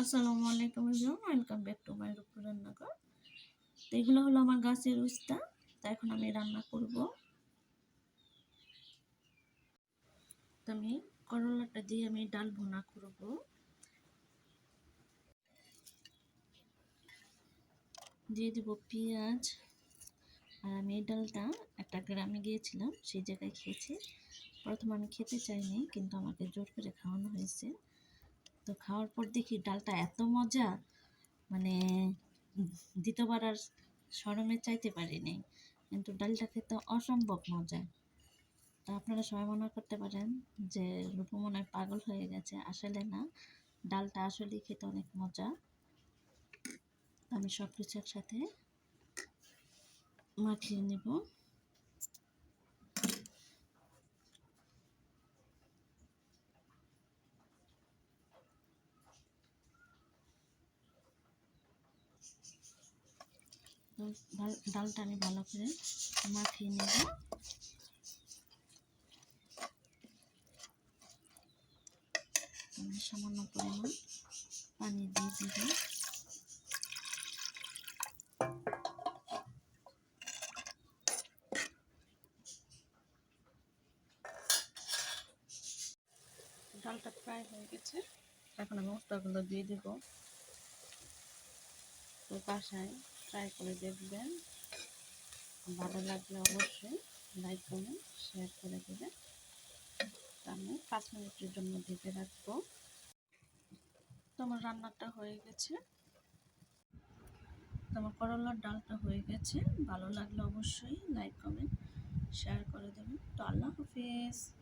আসসালামু আলাইকুম everyone welcome back to my Rooppur রান্নাঘর তো এগুলো হলো আমার গাছের উস্তা, তা এখন আমি রান্না করব। তো আমি করলাটা দিয়ে আমি ডাল ভুনা করব। দিয়ে দেব পেঁয়াজ। আর আমি এই ডালটা একটা গ্রামে গিয়েছিলাম, সেই জায়গায় খেয়েছি। প্রথম আমি খেতে চাইনি, কিন্তু আমাকে জোর করে খাওয়ানো হয়েছে। তো খাওয়ার পর দেখি ডালটা এত মজা মানে দ্বিতীয়বার আর সরমে চাইতে পারিনি। কিন্তু ডালটা খেতে অসম্ভব মজা। তো আপনারা সবাই মনে করতে পারেন যে রূপু পাগল হয়ে গেছে। আসলে না, ডালটা আসলে খেতে অনেক মজা। আমি সব কিছু একসাথে মাখিয়ে নেব। ডালটা আমি ভালো করে মাখিয়ে নেব। সামান্য পরিমাণ পানি দিয়ে দেব। ডালটা প্রায় হয়ে গেছে। এখন আমি মশলাগুলো দিয়ে দেবো। বাসায় ট্রাই করে দেখবেন। ভালো লাগলে অবশ্যই লাইক করবেন শেয়ার করে দেবেন। আমি পাঁচ মিনিটের জন্য ঢেকে রাখব। তো আমার রান্নাটা হয়ে গেছে। তো আমার করলার ডালটা হয়ে গেছে। ভালো লাগলে অবশ্যই লাইক কমেন্ট শেয়ার করে দেবেন। তো আল্লাহ হাফিজ।